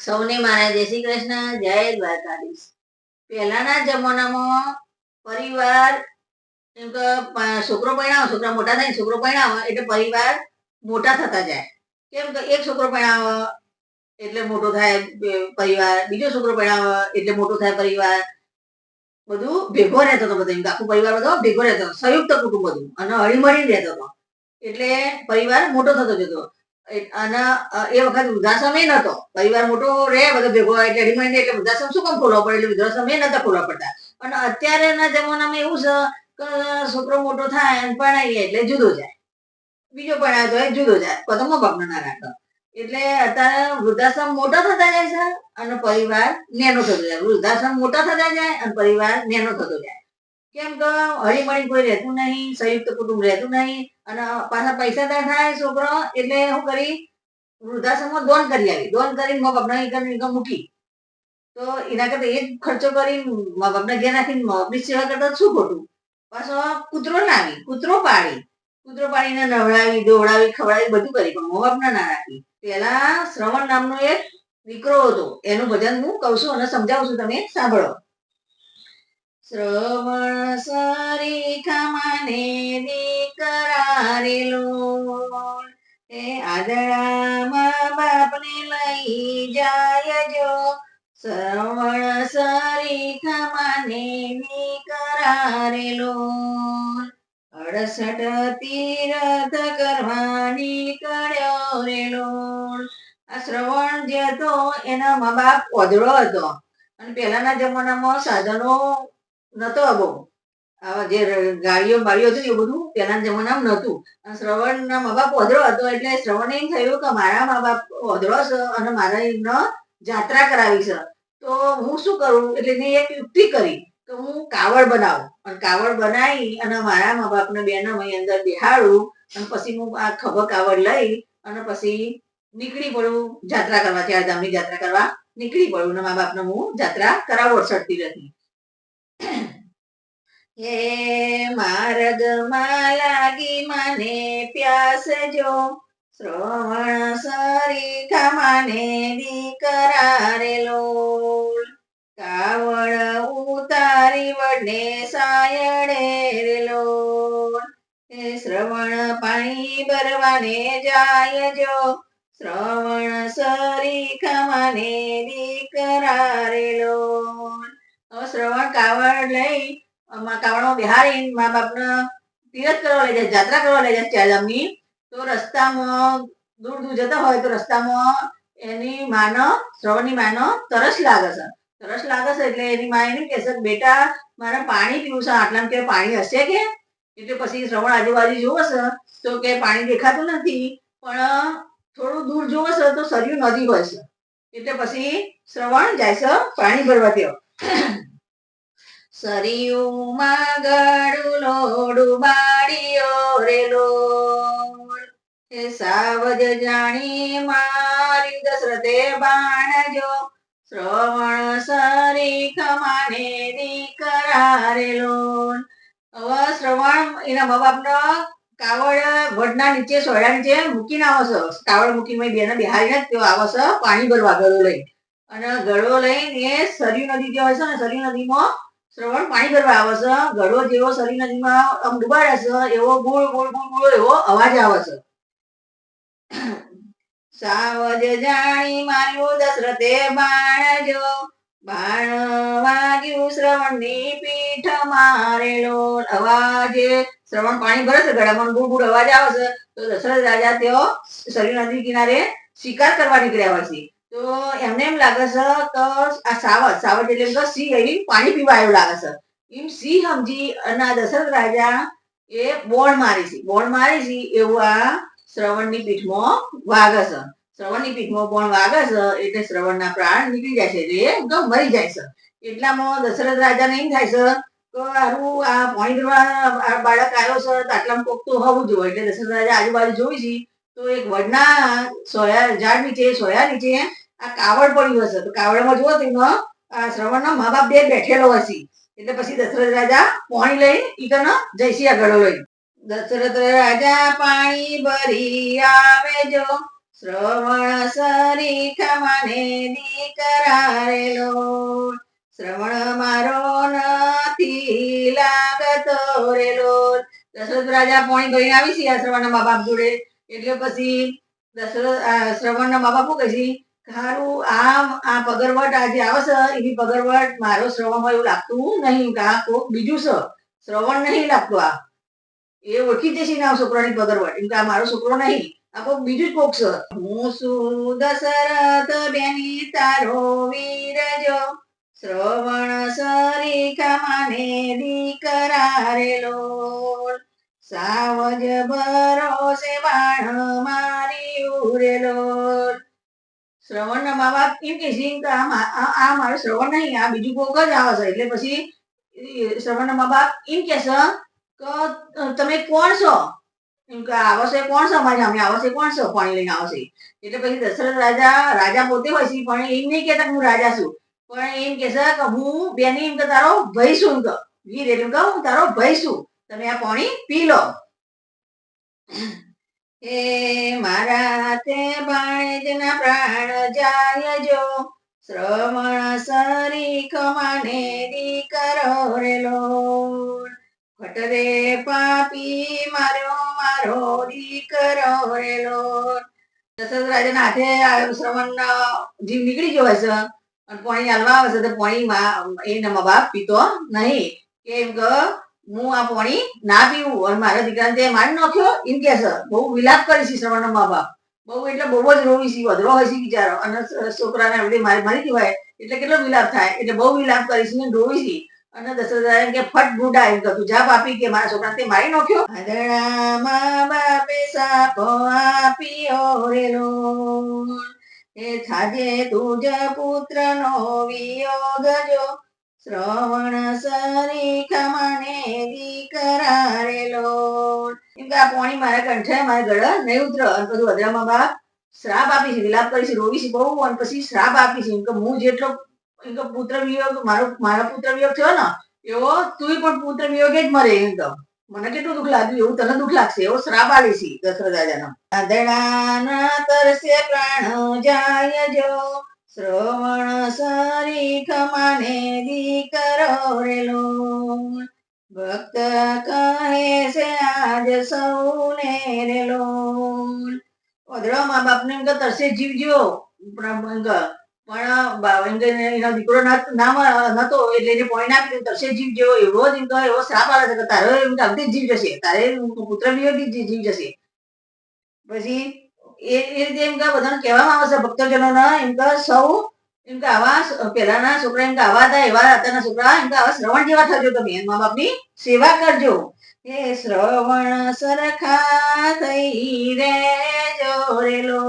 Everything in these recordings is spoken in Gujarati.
સૌને મારા જય શ્રી કૃષ્ણ, જય દ્વારકાધીશ. પહેલાના જમાનામાં પરિવાર એમ કે છોકરો પરણાવો, છોકરા મોટા થાય છોકરો પરણાવો, એટલે પરિવાર મોટા થતા જાય. કેમ કે એક છોકરો પરણાવો, એટલે મોટો થાય પરિવાર. બીજો છોકરો પરણાવો, એટલે મોટો થાય પરિવાર. બધું ભેગો રહેતો હતો બધો એમ કે આખો પરિવાર બધો ભેગો રહેતો સંયુક્ત કુટુંબ બધું. અને હળીમળીને રહેતો હતો. એટલે પરિવાર મોટો થતો જતો. અને એ વખત વૃદ્ધાશ્રમ એ નતો. પરિવાર મોટો રહે, બધો ભેગો હોય એટલે એટલે વૃદ્ધાશ્રમ શું કામ ખોલવા પડે? એટલે વૃદ્ધાશ્રમ એ નતા ખોલવા પડતા. અને અત્યારેના જમાનામાં એવું છે કે છોકરો મોટો થાય અને ભણાવીએ એટલે જુદો જાય. બીજો પરણાય તો એ જુદો જાય. પતંગો બાપનો ના રાખતો. એટલે અત્યારે વૃદ્ધાશ્રમ મોટા થતા જાય છે અને પરિવાર નેનો થતો જાય. વૃદ્ધાશ્રમ મોટા થતા જાય અને પરિવાર નેનો થતો જાય. કેમ કે હળીમળી કોઈ રહેતું નહીં, સંયુક્ત કુટુંબ રહેતું નહીં અને પાછા પૈસાદાર થાય છોકરો એટલે શું કરી વૃદ્ધાશ્રમમાં દોન કરી આવી. દોન કરીને મા બાપના ઈકન ઈકન મૂકી. તો એના કરતા એ ખર્ચો કરી મા બાપના ઘેર રાખીને મા બાપની સેવા કરતા શું ખોટું? પાછો કૂતરો લાવી, કૂતરો પાડી. કૂતરો પાડીને નવડાવી દોડાવી ખવડાવી બધું કરી પણ મા બાપના ના રાખી. પેલા શ્રવણ નામનો એક દીકરો હતો. એનું ભજન હું કહું છું અને સમજાવું છું, તમે સાંભળો. શ્રવણ સરી ખમાને દીકરારેલો એ આદળા મા બાપને લઈ જાય જો શ્રવણ સરી ખમાને દીકરારેલો અડસઠ તીરથ કરવાની કર્યો રેલો. આ શ્રવણ જે હતો એના મા બાપ ઓધળો હતો. અને પહેલાના જમાનામાં સાધનો નતો બહુ આવા જે ગાડીઓ બાડીઓ હતી એ બધું પહેલાના જમાનામાં નહોતું. અને શ્રવણના મા બાપ ઓધળો હતો એટલે શ્રવણ એમ થયું કે મારા મા બાપ ઓધળો છે અને મારે એમનો જાત્રા કરાવી છે. તો હું શું કરું? એટલે મેં એક યુક્તિ કરી કે હું કાવડ બનાવું. અને કાવડ બનાવી અને મારા મા બાપને બેનો અહીં અંદર બેહાડું અને પછી હું આ ખભો કાવડ લઈ અને પછી નીકળી પડું જાત્રા કરવા ચારધામની જાત્રા કરવા નીકળી પડું અને મા બાપને હું જાત્રા કરાવો સડતી નથી હે માર્ગમાં લાગી મને પ્યાસ જો શ્રવણ સરીખા માને દીકરારે લોલ. કાવડ ઉતારી વડને સાયણે રે લોલ. હે શ્રવણ પાણી ભરવાને જાય જો શ્રવણ સરીખા માને દીકરારે લોલ. શ્રવણ, કાવડ લઈ કાવડમાં બિહારી, મા બાપને તીરથ કરવા લઈ જાય, જાત્રા કરવા લઈ જાય ચારધામની તો રસ્તામાં દૂર દૂર જતા હોય, તો રસ્તામાં એની માનો, શ્રવણની માનો તરસ લાગે છે. તરસ લાગે છે એટલે એની મા એને કહેશે બેટા, મારે પાણી પીવું છે આટલા કે પાણી હશે કે? એટલે પછી શ્રવણ આજુબાજુ જોવે છે, તો કે પાણી દેખાતું નથી, પણ થોડું દૂર જોવે છે, તો સરયુ નદી હોય છે. એટલે પછી શ્રવણ જાય છે પાણી ભરવા તેઓ સરિયુમાં ગળું લોડું બાળીયો રે લોલ હે સાવજ જાણી મારી દશરથે બાણ જો શ્રવણ સરી ખમાને દીકરા રે લોલ હવે શ્રવણ એના મા બાપનો કાવડ વડના નીચે સોયડા નીચે મૂકીને આવે છે કાવડ મૂકીને બેને બિહારીને જ તેઓ આવે છે પાણી ભરવા ગળો લઈ અને ગળો લઈને એ સરયુ નદી જે હોય છે ને, સરયુ નદીમાં શ્રવણ પાણી ભરવા આવે છે. ગળો જેવો સરી નદીમાં આમ ડુબાડે છે, એવો ગુળ ગુળ ગુળ ગુળ એવો અવાજ આવે છે. સાવજ જાણી માર્યું દશરથે બાણ જો બાણ વાગ્યું શ્રવણની પીઠ મારેલો. અવાજે શ્રવણ પાણી ભરે છે, ગળામાં ગુળ ગુળ અવાજ આવે છે. તો દશરથ રાજા તેઓ સરયુ નદી કિનારે શિકાર કરવા નીકળ્યા હોય છે. તો એમને એમ લાગે છે કે આ સાવર સાવર એટલે કે સિંહ અહીં પાણી પીવા એવું લાગે છે. એમ સિંહ સમજી અને આ દશરથ રાજા એ બોણ મારી છે. બોણ મારી છે એવું આ શ્રવણની પીઠમાં વાગે છે. શ્રવણની પીઠમાં બોણ વાગે છે એટલે શ્રવણના પ્રાણ નીકળી જાય છે. એટલે એ મરી જાય છે. એટલામાં દશરથ રાજાને એમ થાય છે કે આરું આ પોઈન્ટ બાળક આવ્યો છે તો આટલામાં કોક તો હોવું જોઈએ એટલે દશરથ રાજા આજુબાજુ જોઈ છે તો એક વડના સોયા ઝાડ નીચે, સોયા નીચે આ કાવડ પડ્યું હશે. તો કાવડમાં જુઓ તો એમાં આ શ્રવણનો મા બાપ બે બેઠેલો હશે. એટલે પછી દશરથ રાજા પાણી લઈ ઈ જયસિંહ આગળ લઈ દશરથ રાજા પાણી ભરી આવે જો. શ્રવણ સરી માને દીકરા શ્રવણ મારો નથી લાગતો રેલો દશરથ રાજા પોણી ભરીને આવી છે આ શ્રવણના મા બાપ જોડે. એટલે પછી દશરથ શ્રવણના મા બાપુ કહે છે? હારું આ આ પગરવટ આજે આવે છે એની પગરવટ મારો શ્રવણમાં એવું લાગતું નહીં. કે આ કોક બીજું છે. શ્રવણ નહીં લાગતું આ. એ ઓળખી જશે ને આ છોકરાની પગરવટ. એમ કે આ મારો છોકરો નહીં. આ કોક બીજું જ કોક છે. હું શું દશરથ બેની તારો વીરજો. શ્રવણ સરી માને દીકરા રે લોલ. સાવજ ભરોસે બાણ મારી ઉરેલો. શ્રવણ મા બાપ એમ કે છે આ મારો શ્રવણ નહીં, આ બીજું કોક જ આવે છે. એટલે પછી શ્રવણ મા બાપ એમ કે તમે કોણ છો? એમ કે આવશે કોણ સમાજ અમે આવશે કોણ છો? પાણી લઈને આવશે એટલે પછી દશરથ રાજા રાજા પોતે હોય છે, પણ એમ નહીં કહેતા કે હું રાજા છું. પણ એમ કે કે હું બેની એમ કે તારો ભય છું એમ કે. વીર એટલે કે હું તારો ભય છું. તમે આ પાણી પી લો. હે મારા તે ભાણેજના પ્રાણ જાય જો. શ્રવણ સરી કમાને દીકરો રે લોલ ખટરે પાપી માર્યો મારો દીકરો રે લોલ દશરથ રાજાના હાથે આ શ્રવણનો જીવ નીકળી ગયો હશે. અને પાણી હાલવા આવે છે તો પાણી મા- નમા બાપ પીતો નહીં. કેમ કે હું આ પાણી ના પીવું. અને મારા દીકરાને તે માન નાખ્યો. એમ કે છે, બહુ વિલાપ કરી છે મા બાપ. બહુ એટલે બહુ જ રોવી છે વધરો હોય છે બિચારો. અને છોકરાને બધી મારી મારી દેવાય એટલે કેટલો વિલાપ થાય. એટલે બહુ વિલાપ કરી છે ને રોવી છે. અને દશરથ એમ કે ફટ બુડા એમ કહ્યું તું જા પાપી કે મારા છોકરા તે મારી નાખ્યો. આદડા મા બાપે સાપો આપ્યો રે લોલ. એ થાજે તુજ પુત્ર નો વિયોગ જો શ્રવણ સરી ખમણે દીકરા રે કે આ પોણી મારા કંઠે, મારા ગળા નહીં ઉતર અને બધું અધરામાં બા શ્રાપ આપી છે, વિલાપ કરી છે, રોવી છે બહુ અને પછી શ્રાપ આપી છે. એમ કે હું જેટલો, એમ કે પુત્ર વિયોગ, મારો, મારા પુત્ર વિયોગ થયો ને, એવો તું પણ પુત્ર વિયોગે જ મરે એમ તો મને કેટલું દુઃખ લાગ્યું, એવું તને દુઃખ લાગશે, એવો શ્રાપ આલે છે દશરથ રાજાનો આંધળાના તરસે પ્રાણ જાય જો. શ્રવણ સારી માને દીકરો રે ભક્ત કહે છે આજ સૌને રેલો. લોલ મા બાપને એમ તરસે જીવ જીવો. પણ એનો દીકરો નત- એટલે એને પોઈન્ટ આપી દીધું, તરસે જીવજો એવો જ એમ એવો શ્રાપ આવે છે કે તારો એમ જ જીવ જશે. તારે પુત્ર વિયોગી જીવ જશે. પછી એ રીતે એમ કે બધાને કહેવામાં આવે છે ભક્તજનોને, એમ કે સૌ, એમ કે આવા પહેલાના છોકરા, એમ કે આવા હતા, એવા અત્યારના છોકરા, એમ કે આવા શ્રવણ જેવા થજો તમે મા બાપની સેવા કરજો. હે શ્રવણ સરખા થઈ રે જોરેલો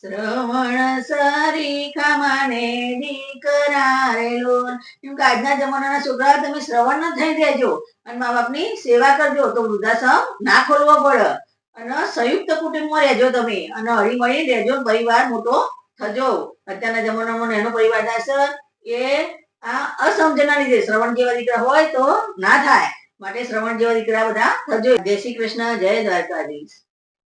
શ્રવણ સરીખા માને દીકરા રે એમ કે આજના જમાનાના છોકરા તમે શ્રવણ ન થઈ રહેજો. અને મા બાપની સેવા કરજો, તો વૃદ્ધાશ્રમ ના ખોલવો પડે. અને સંયુક્ત કુટુંબમાં રહેજો તમે. અને હળીમળી રહેજો પરિવાર મોટો થજો. અત્યારના જમાનામાં એનો પરિવાર થશે એ આ અસમજના લીધે શ્રવણ જેવા દીકરા હોય તો ના થાય. માટે શ્રવણ જેવા દીકરા બધા થજો. જય શ્રી કૃષ્ણ, જય દ્વારકાધીશ.